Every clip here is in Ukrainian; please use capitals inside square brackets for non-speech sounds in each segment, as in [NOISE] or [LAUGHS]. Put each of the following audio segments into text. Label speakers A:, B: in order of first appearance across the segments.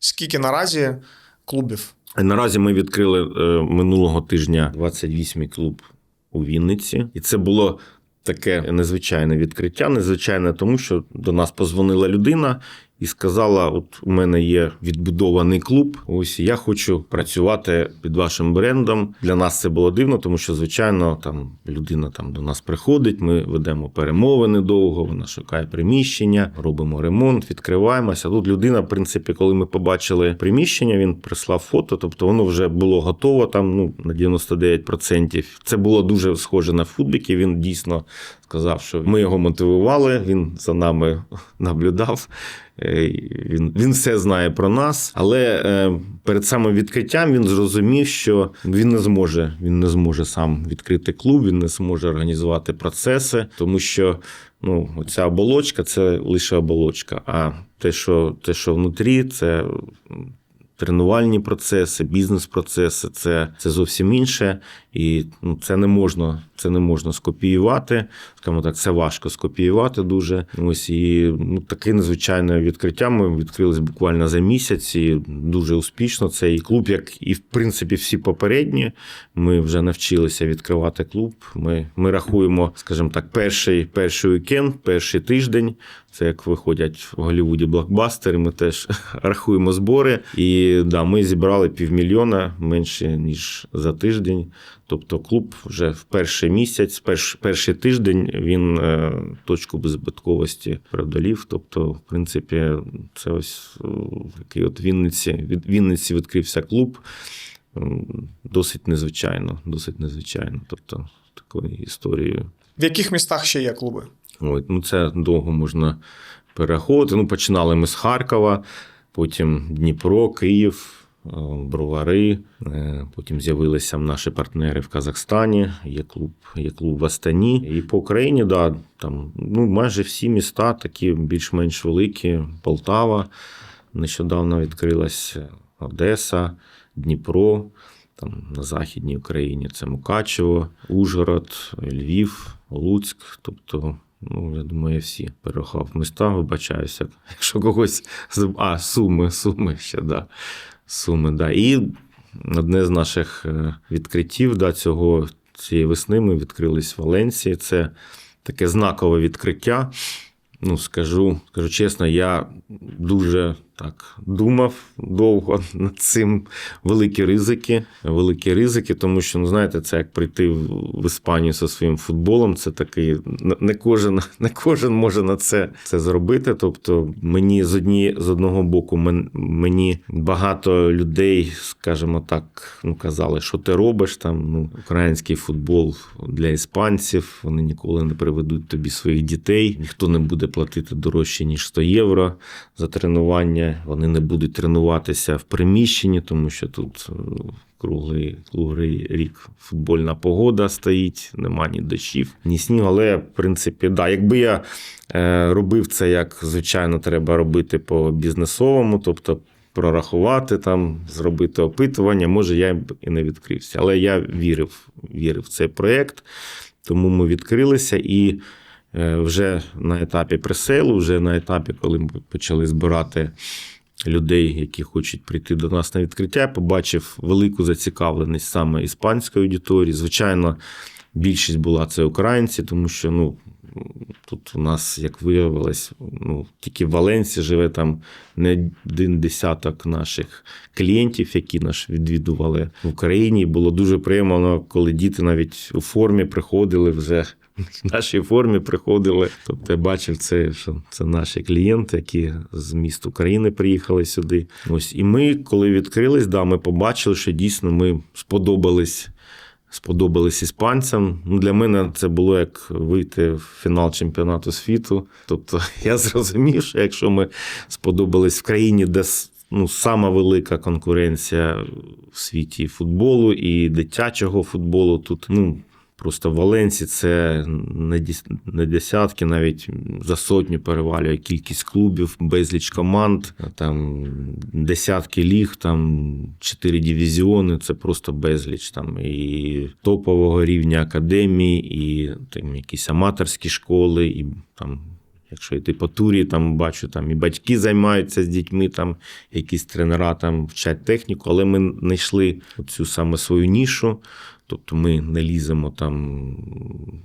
A: Скільки наразі клубів?
B: Наразі ми відкрили е, минулого тижня 28-й клуб у Вінниці, і це було таке незвичайне відкриття. Незвичайне, тому що до нас позвонила людина і сказала: От у мене є відбудований клуб. Ось я хочу працювати під вашим брендом. Для нас це було дивно, тому що звичайно там людина там до нас приходить. Ми ведемо перемовини довго. Вона шукає приміщення, робимо ремонт, відкриваємося. Тут людина, в принципі, коли ми побачили приміщення, він прислав фото, тобто воно вже було готово там ну на 99%. Це було дуже схоже на футбіки. Він дійсно сказав, що ми його мотивували. Він за нами [LAUGHS] наблюдав. Е, Він, він все знає про нас, але е, перед самим відкриттям він зрозумів, що він не зможе, він не зможе сам відкрити клуб, він не зможе організувати процеси, тому що ну, ця оболочка це лише оболочка. А те, що те, що внутрі, це тренувальні процеси, бізнес-процеси, це, це зовсім інше. І ну, це не можна, це не можна скопіювати. Скажімо так, це важко скопіювати дуже. Ось і ну, таке незвичайне відкриття. Ми відкрились буквально за місяць і дуже успішно. Це і клуб, як і в принципі всі попередні. Ми вже навчилися відкривати клуб. Ми, ми рахуємо, скажімо так, перший, перший вікенд, перший тиждень. Це як виходять в Голлівуді блокбастери. Ми теж [LAUGHS] рахуємо збори. І да, ми зібрали півмільйона менше ніж за тиждень. Тобто, клуб вже в перший місяць, перш, перший тиждень він е, точку беззбитковості преодолів. Тобто, в принципі, це ось е, такий от Вінниці. Від Вінниці відкрився клуб. Досить незвичайно, досить незвичайно. Тобто, такою історією.
A: В яких містах ще є клуби?
B: Ой, ну це довго можна переходити. Ну, починали ми з Харкова, потім Дніпро, Київ, е, Бровари. е, Потім з'явилися наші партнери в Казахстані. Є клуб, є клуб в Астані. І по Україні, да, там ну, майже всі міста такі більш-менш великі. Полтава нещодавно відкрилась, Одеса, Дніпро. Там на Західній Україні це Мукачево, Ужгород, Львів, Луцьк. Тобто, ну, я думаю, я всі перерахав міста, вибачаюся. [LAUGHS] Якщо когось. А, Суми, Суми ще, да. Суми, да. І одне з наших е, відкриттів да, цього, цієї весни ми відкрились в Валенсії. Це таке знакове відкриття. Ну, скажу, скажу чесно, я дуже так думав довго [LAUGHS] над цим. Великі ризики, великі ризики, тому що, ну знаєте, це як прийти в Іспанію зі своїм футболом. Це такий не кожен, [LAUGHS] не кожен може на це, це зробити. Тобто, мені з одні з одного боку, мені багато людей, скажімо так, ну казали, що ти робиш там. Ну, український футбол для іспанців. Вони ніколи не приведуть тобі своїх дітей. Ніхто не буде платити дорожче ніж 100 євро за тренування. Вони не будуть тренуватися в приміщенні, тому що тут е, круглий, круглий рік футбольна погода стоїть, нема ні дощів, ні снігу. Але в принципі, да, якби я е, робив це, як звичайно, треба робити по бізнесовому, тобто. Прорахувати там, зробити опитування, може, я б і не відкрився. Але я вірив, вірив в цей проєкт, тому ми відкрилися і вже на етапі пресейлу, вже на етапі, коли ми почали збирати людей, які хочуть прийти до нас на відкриття, я побачив велику зацікавленість саме іспанської аудиторії. Звичайно, більшість була це українці, тому що ну. Тут у нас, як виявилось, ну тільки в Валенсії живе там не один десяток наших клієнтів, які нас відвідували в Україні. Було дуже приємно, коли діти навіть у формі приходили вже. В нашій формі приходили. Тобто я бачив це, що це наші клієнти, які з міст України приїхали сюди. Ось і ми, коли відкрились, да, ми побачили, що дійсно ми сподобались сподобались іспанцям. Ну, Для мене це було як вийти в фінал чемпіонату світу. Тобто [LAUGHS] я зрозумів, що якщо ми сподобались в країні, де ну, сама велика конкуренція в світі футболу і дитячого футболу, тут ну. Просто в Валенсі це не десятки, навіть за сотню перевалює кількість клубів, безліч команд, там десятки ліг, там чотири дивізіони. Це просто безліч. Там і топового рівня академії, і там якісь аматорські школи, і там Якщо йти по турі, там бачу, там і батьки займаються з дітьми, там якісь тренера там вчать техніку, але ми знайшли цю саме свою нішу. Тобто ми не ліземо там,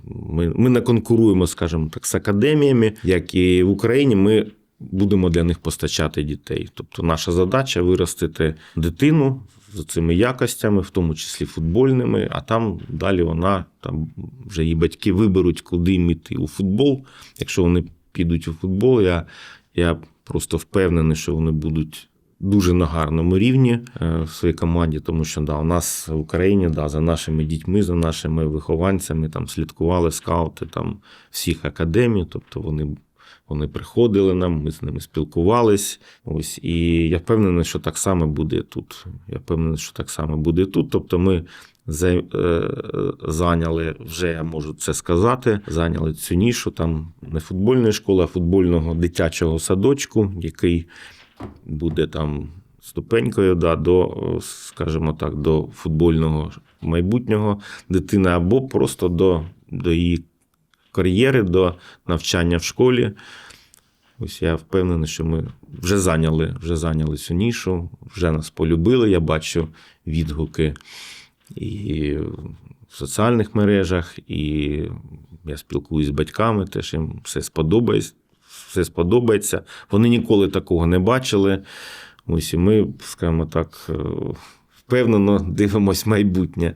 B: ми, ми не конкуруємо, скажімо так, з академіями, як і в Україні. Ми будемо для них постачати дітей. Тобто, наша задача виростити дитину з цими якостями, в тому числі футбольними, а там далі вона там вже її батьки виберуть, куди іти у футбол. Якщо вони підуть у футбол, я, я просто впевнений, що вони будуть. Дуже на гарному рівні е, в своїй команді, тому що да, у нас в Україні да, за нашими дітьми, за нашими вихованцями там слідкували скаути там всіх академій, тобто вони вони приходили нам, ми з ними спілкувались. Ось і я впевнений, що так само буде тут. Я впевнений, що так само буде тут. Тобто, ми е, зайняли, вже я можу це сказати, зайняли цю нішу там не футбольної школи, а футбольного дитячого садочку, який буде там ступенькою да, до, скажімо так, до футбольного майбутнього дитини, або просто до, до її кар'єри, до навчання в школі. Ось я впевнений, що ми вже зайняли, вже зайняли цю нішу, вже нас полюбили. Я бачу відгуки і в соціальних мережах, і я спілкуюсь з батьками, теж їм все сподобається. Все сподобається. Вони ніколи такого не бачили. Ось і ми, скажімо так, е, впевнено дивимось майбутнє.